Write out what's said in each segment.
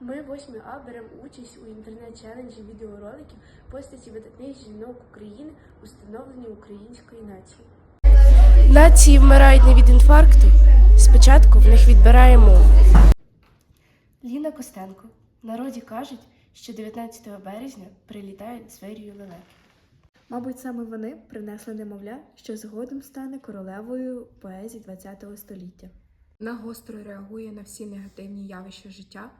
Ми 8 А беремо участь у інтернет-челенджі відеороликів постаті видатних жінок України у становленні української нації. Нації вмирають не від інфаркту. Спочатку в них відбирає мову. Ліна Костенко. Народі кажуть, що 19 березня прилітають з Верію лелек. Мабуть, саме вони принесли немовля, що згодом стане королевою поезії ХХ століття. Вона гостро реагує на всі негативні явища життя,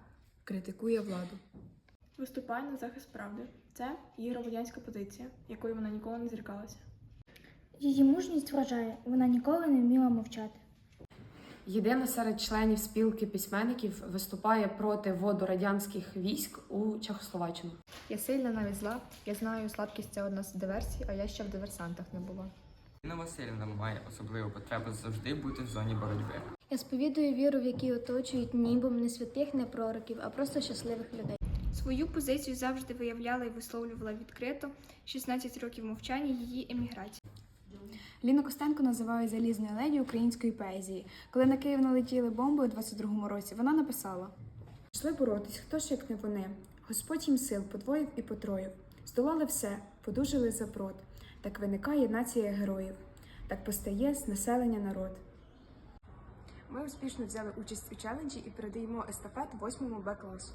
критикує владу. Виступає на захист правди. Це її громадянська позиція, якою вона ніколи не зрікалася. Її мужність вражає, вона ніколи не вміла мовчати. Єдина серед членів спілки письменників виступає проти вводу радянських військ у Чехословаччину. Я сильна навіть зла. Я знаю, слабкість це одна з диверсій, а я ще в диверсантах не була. Інна Васильівна має особливу потребу завжди бути в зоні боротьби. Я сповідую віру, в якій оточують нібом не святих, не пророків, а просто щасливих людей. Свою позицію завжди виявляла і висловлювала відкрито 16 років мовчання її еміграції. Ліну Костенко називають залізною леді української поезії. Коли на Київ налетіли бомби у 22-му році, вона написала: Йшли боротись, хто ж як не вони. Господь їм сил подвоїв і потроїв. Здолали все, подужили запрот. Так виникає нація героїв. Так постає з населення народ. Ми успішно взяли участь у челенджі і передаємо естафету 8 Б класу.